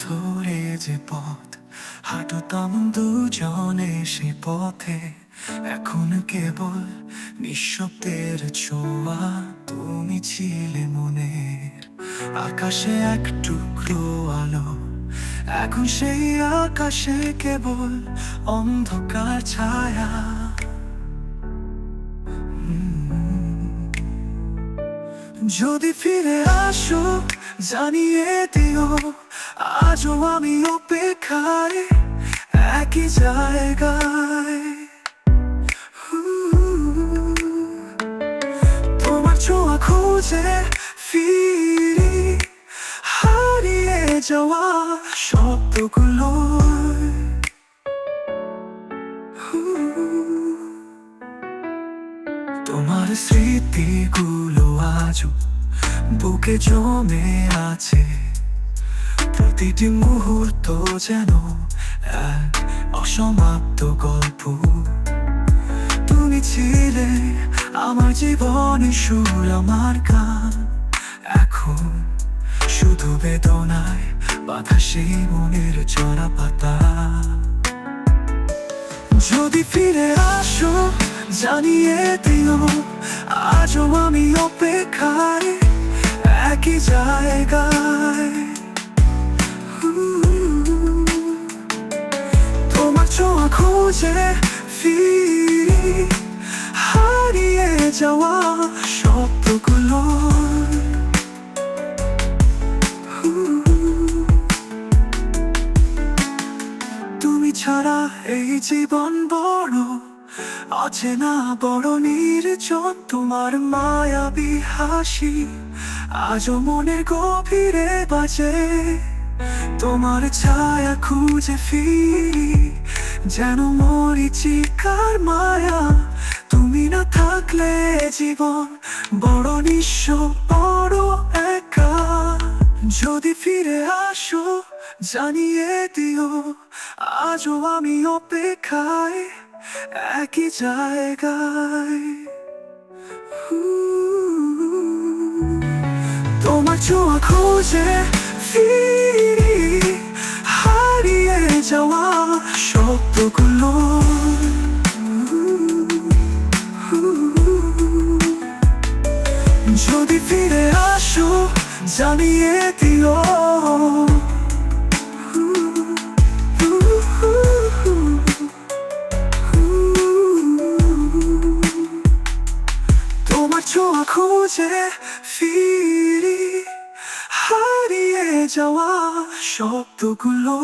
ধরে যে পথ হাঁটতাম দুজনে সে পথে। এখন কেবল নিঃশব্দের ছোঁয়া, তুমি ছিলে মনের আকাশে এক টুকরো আলো। এখন সেই আকাশে কেবল অন্ধকার ছায়া। যদি ফিরে আসো, জানিয়ে দিও, আজও আমি অপেক্ষায় একই জায়গায়। তোমার ছোঁয়া খুঁজে ফিরি, হারিয়ে যাওয়া শব্দগুলো স্মৃতিগুলো আজও বুকে জমে আছে। প্রতিটি মুহূর্ত যেন অসমাপ্ত গল্প। তুমি ছিলে আমার জীবনে সুর আমার গান। এখন শুধু বেদনায় বাধা সেই মনের চড়া পাতা। যদি ফিরে আসো জানিয়ে দিও আজও আমি অপেক্ষায় একই জায়গায়। তোমার ছোঁয়া খুঁজে ফিরি, হারিয়ে যাওয়া শব্দগুলো তুমি ছাড়া এই জীবন বড় অচেনা বড় নির্জন তোমার মায়াবী হাসি আজও মনের গভীরে বাজে। তোমার ছায়া খুঁজে ফিরি, যেন মরিচিকার মায়া। তুমি না থাকলে জীবন বড় নিঃস্ব, বড় একা। যদি ফিরে আসো, জানিয়ে দিও, আজও আমি অপেক্ষায়। একই জায়গায়। তোমার ছোঁয়া খুঁজে ফিরি হারিয়ে যাওয়া শব্দগুলো যদি ফিরে আসো জানিয়ে দিও। ছোঁয়া খুঁজে ফিরি হারিয়ে যাওয়া শব্দগুলো